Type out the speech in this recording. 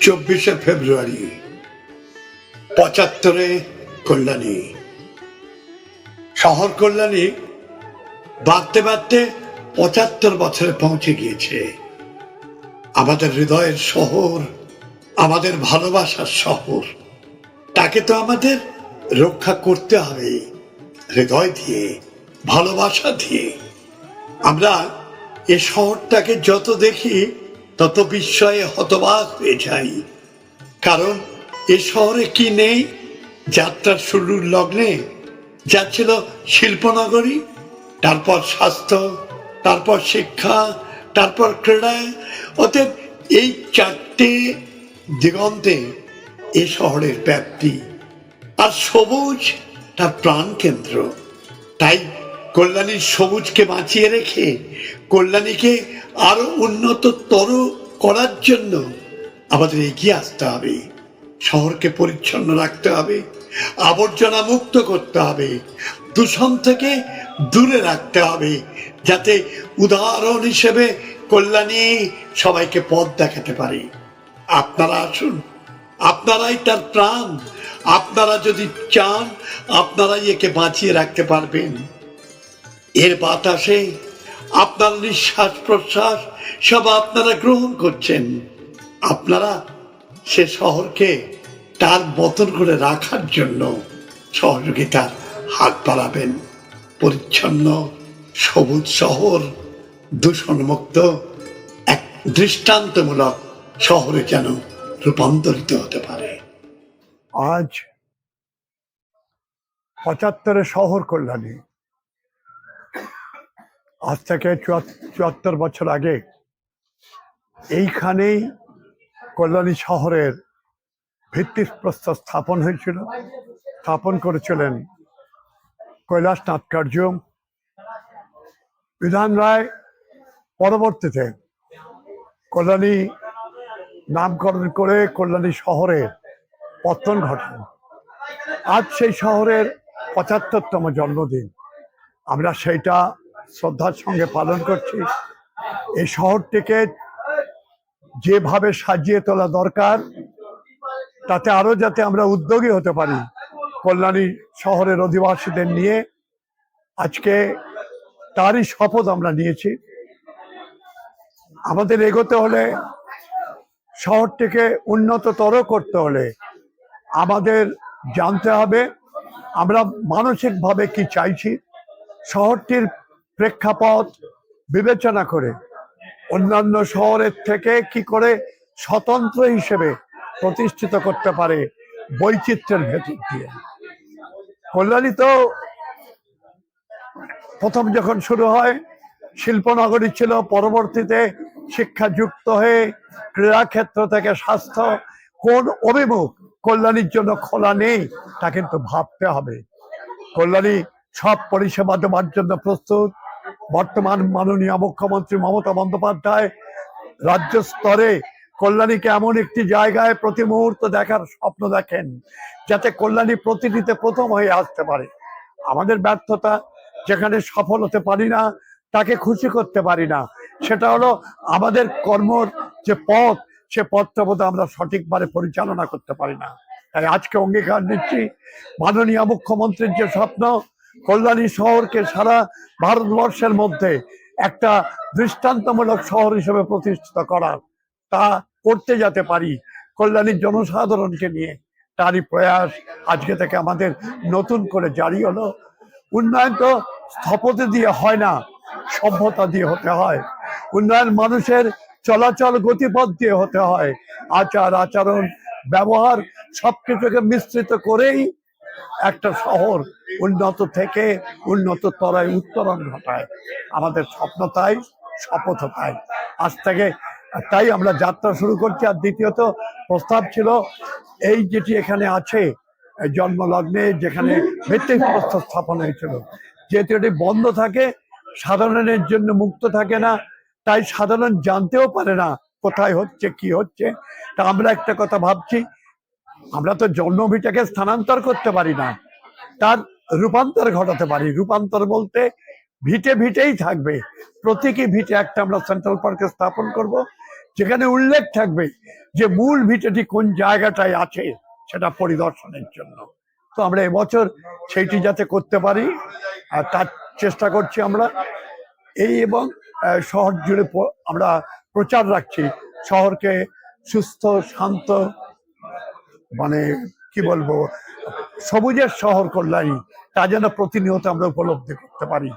চব্বিশে ফেব্রুয়ারি, পঁচাত্তরে কল্যাণী। শহর কল্যাণী বাড়তে বাড়তে পঁচাত্তর বছরে পৌঁছে গিয়েছে। আমাদের হৃদয়ের শহর, আমাদের ভালোবাসার শহর, তাকে তো আমাদের রক্ষা করতে হবে, হৃদয় দিয়ে, ভালোবাসা দিয়ে। আমরা এ শহরটাকে যত দেখি তত বিস্ময়ে হতবাক হয়ে যাই। কারণ এ শহরে কি নেই? যাত্রার শুরুর লগ্নে যা ছিল শিল্পনগরী, তারপর স্বাস্থ্য, তারপর শিক্ষা, তারপর ক্রীড়া। অতএব এই চারটে দিগন্তে এ শহরের ব্যাপ্তি। আর সবুজ তার প্রাণ কেন্দ্র তাই কল্যাণীর সবুজকে বাঁচিয়ে রেখে কল্যাণীকে আরও উন্নততর করার জন্য আমাদের এগিয়ে আসতে হবে। শহরকে পরিচ্ছন্ন রাখতে হবে, আবর্জনা মুক্ত করতে হবে, দূষণ থেকে দূরে রাখতে হবে, যাতে উদাহরণ হিসেবে কল্যাণী সবাইকে পথ দেখাতে পারে। আপনারা আসুন, আপনারাই তার প্রাণ, আপনারা যদি চান, আপনারাই একে বাঁচিয়ে রাখতে পারবেন। এর বাতাসে আপনার নিঃশ্বাস প্রশ্বাস সব আপনারা গ্রহণ করছেন। আপনারা সে শহরকে তার মতন করে রাখার জন্য সহযোগিতার হাত বাড়াবেন। পরিচ্ছন্ন, সবুজ শহর, দূষণমুক্ত, এক দৃষ্টান্তমূলক শহরে যেন রূপান্তরিত হতে পারে। আজ পঁচাত্তরে শহর কল্যাণী। আজ থেকে চুয়াত- চুয়াত্তর বছর আগে এইখানেই কল্যাণী শহরের ভিত্তিপ্রস্তর স্থাপন হয়েছিল। স্থাপন করেছিলেন কৈলাস নাটকার্য বিধান রায় পরবর্তীতে কল্যাণী নামকরণ করে কল্যাণী শহরের পতন ঘটান। আজ সেই শহরের পঁচাত্তরতম জন্মদিন। আমরা সেইটা শ্রদ্ধার সঙ্গে পালন করছি। এই শহরটিকে যেভাবে সাজিয়ে তোলা দরকার, তাতে আরও যাতে আমরা উদ্যোগী হতে পারি কল্যাণী শহরের অধিবাসীদের নিয়ে, আজকে তারই শপথ আমরা নিয়েছি। আমাদের এগোতে হলে, শহরটিকে উন্নততর করতে হলে আমাদের জানতে হবে আমরা মানসিকভাবে কি চাইছি। শহরটির প্রেক্ষাপট বিবেচনা করে অন্যান্য শহরের থেকে কি করে স্বতন্ত্র হিসেবে প্রতিষ্ঠিত করতে পারে বৈচিত্র্যের ভেতর দিয়ে। কল্যাণী তো প্রথম যখন শুরু হয়, শিল্পনগরী ছিল পরবর্তীতে শিক্ষা যুক্ত হয়ে ক্রীড়াক্ষেত্র থেকে স্বাস্থ্য। কোন অভিমুখ কল্যাণীর জন্য খোলা নেই, তা কিন্তু ভাবতে হবে। কল্যাণী সব পরিষেবা দেওয়ার জন্য প্রস্তুত। বর্তমান মাননীয় মুখ্যমন্ত্রী মমতা বন্দ্যোপাধ্যায় রাজ্য স্তরে কল্যাণীকে এমন একটি জায়গায় প্রতি মুহূর্ত দেখার স্বপ্ন দেখেন, যাতে কল্যাণী প্রতিটিতে প্রথম হয়ে আসতে পারে। আমাদের ব্যর্থতা যেখানে সফল হতে পারি না, তাকে খুশি করতে পারি না। সেটা হলো আমাদের কর্মর যে পথ, সে পথটা বোধহয় আমরা সঠিকভাবে পরিচালনা করতে পারি না। তাই আজকে অঙ্গীকার নিচ্ছি। মাননীয় মুখ্যমন্ত্রীর যে স্বপ্ন কল্যাণী শহরকে সারা ভারতবর্ষের মধ্যে একটা দৃষ্টান্তমূলক শহর হিসেবে প্রতিষ্ঠিত করার, তা করতে যেতে পারি কল্যাণীর জনসাধারণকে নিয়ে, তারই প্রয়াস আজকে থেকে আমাদের নতুন করে জারি হলো। উন্নয়ন তো স্থপতি দিয়ে হয় না, সভ্যতা দিয়ে হতে হয়। উন্নয়ন মানুষের চলাচল গতিপথ দিয়ে হতে হয়। আচার, আচরণ, ব্যবহার সবকিছুকে মিশ্রিত করেই একটা শহর উন্নত থেকে উন্নত তরায় উত্তরণ ঘটায়। আমাদের স্বপ্ন তাই, শপথ তাই। আজ থেকে তাই আমরা যাত্রা শুরু করছি। আর দ্বিতীয়ত প্রস্তাব ছিল, এই যেটি এখানে আছে জন্মলগ্নে যেখানে ভিত্তিক প্রস্তাব স্থাপন হয়েছিল যেহেতু এটি বন্ধ থাকে, সাধারণের জন্য মুক্ত থাকে না, তাই সাধারণ জানতেও পারে না কোথায় হচ্ছে, কি হচ্ছে। তা আমরা একটা কথা ভাবছি আমরা তো জন্মভিটাকে স্থানান্তর করতে পারি না। তার রূপান্তর ঘটাতে পারি। রূপান্তর বলতে ভিটে ভিটেই থাকবে। প্রতীকী ভিটে একটা আমরা সেন্ট্রাল পার্কে স্থাপন করব, যেখানে উল্লেখ থাকবে যে মূল ভিটেটি কোন জায়গাটায় আছে সেটা পরিদর্শনের জন্য। তো আমরা এবছর সেইটি যাতে করতে পারি, আর তার চেষ্টা করছি আমরা এই এবং শহর জুড়ে আমরা প্রচার রাখছি। শহরকে সুস্থ, শান্ত মানে কি বলব সবুজের শহর কল্যাণী তা যেন প্রতিনিয়ত আমরা উপলব্ধি করতে পারি।